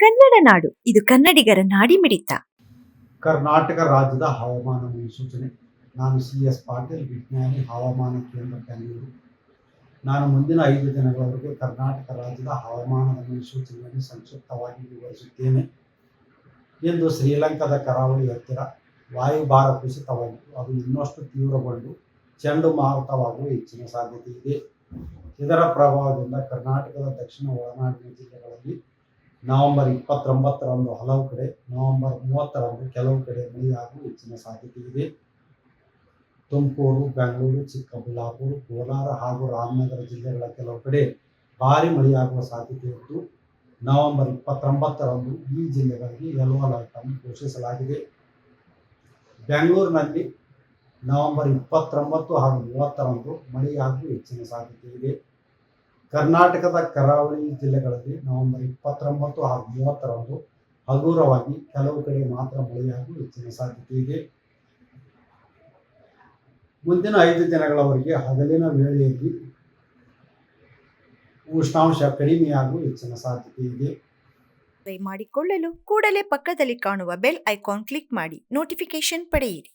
ಕನ್ನಡ ನಾಡು. ಇದು ಕನ್ನಡಿಗರ ನಾಡಿಮಿಡಿತ. ಕರ್ನಾಟಕ ರಾಜ್ಯದ ಹವಾಮಾನ ಮುನ್ಸೂಚನೆ. ನಾನು ಸಿ ಎಸ್ ಪಾಟೀಲ್, ವಿಜ್ಞಾನಿ, ಹವಾಮಾನ ಕೇಂದ್ರ ಬೆಂಗಳೂರು. ನಾನು ಮುಂದಿನ ಐದು ದಿನಗಳವರೆಗೆ ಕರ್ನಾಟಕ ರಾಜ್ಯದ ಹವಾಮಾನದ ಮುನ್ಸೂಚನೆಯನ್ನು ಸಂಕ್ಷಿಪ್ತವಾಗಿ ವಿವರಿಸುತ್ತೇನೆ. ಇಂದು ಶ್ರೀಲಂಕಾದ ಕರಾವಳಿ ಹತ್ತಿರ ವಾಯುಭಾರ ಕುಸಿತವಾಗಿದ್ದು, ಅದು ಇನ್ನಷ್ಟು ತೀವ್ರಗೊಂಡು ಚಂಡಮಾರುತವಾಗುವ ಹೆಚ್ಚಿನ ಸಾಧ್ಯತೆ ಇದೆ. ಇದರ ಪ್ರಭಾವದಿಂದ ಕರ್ನಾಟಕದ ದಕ್ಷಿಣ ಒಳನಾಡಿನ ಜಿಲ್ಲೆಗಳಲ್ಲಿ ನವೆಂಬರ್ ಇಪ್ಪತ್ತೊಂಬತ್ತರಂದು ಹಲವು ಕಡೆ, ನವೆಂಬರ್ ಮೂವತ್ತರಂದು ಕೆಲವು ಕಡೆ ಮಳೆಯಾಗುವ ಹೆಚ್ಚಿನ ಸಾಧ್ಯತೆ ಇದೆ. ತುಮಕೂರು, ಬೆಂಗಳೂರು, ಚಿಕ್ಕಬಳ್ಳಾಪುರ, ಕೋಲಾರ ಹಾಗೂ ರಾಮನಗರ ಜಿಲ್ಲೆಗಳ ಕೆಲವು ಕಡೆ ಭಾರಿ ಮಳೆಯಾಗುವ ಸಾಧ್ಯತೆ ಇದ್ದು, ನವೆಂಬರ್ ಇಪ್ಪತ್ತೊಂಬತ್ತರಂದು ಈ ಜಿಲ್ಲೆಗಳಿಗೆ ಯೆಲ್ಲೋ ಅಲರ್ಟ್ ಅನ್ನು ಘೋಷಿಸಲಾಗಿದೆ. ಬೆಂಗಳೂರಿನಲ್ಲಿ ನವೆಂಬರ್ ಇಪ್ಪತ್ತೊಂಬತ್ತು ಹಾಗೂ ಮೂವತ್ತರಂದು ಮಳೆಯಾಗುವ ಹೆಚ್ಚಿನ ಸಾಧ್ಯತೆ ಇದೆ. ಕರ್ನಾಟಕದ ಕರಾವಳಿ ಜಿಲ್ಲೆಗಳಲ್ಲಿ ನವೆಂಬರ್ ಇಪ್ಪತ್ತೊಂಬತ್ತು ಹಾಗೂ ಮೂವತ್ತರಂದು ಹಗುರವಾಗಿ ಕೆಲವು ಕಡೆ ಮಾತ್ರ ಮಳೆಯಾಗುವ ಹೆಚ್ಚಿನ ಸಾಧ್ಯತೆ ಇದೆ. ಮುಂದಿನ ಐದು ದಿನಗಳವರೆಗೆ ಹಗಲಿನ ವೇಳೆಯಲ್ಲಿ ಉಷ್ಣಾಂಶ ಕಡಿಮೆಯಾಗುವ ಹೆಚ್ಚಿನ ಸಾಧ್ಯತೆ ಇದೆ. ಮಾಡಿಕೊಳ್ಳಲು ಕೂಡಲೇ ಪಕ್ಕದಲ್ಲಿ ಕಾಣುವ ಬೆಲ್ ಐಕಾನ್ ಕ್ಲಿಕ್ ಮಾಡಿ, ನೋಟಿಫಿಕೇಶನ್ ಪಡೆಯಿರಿ.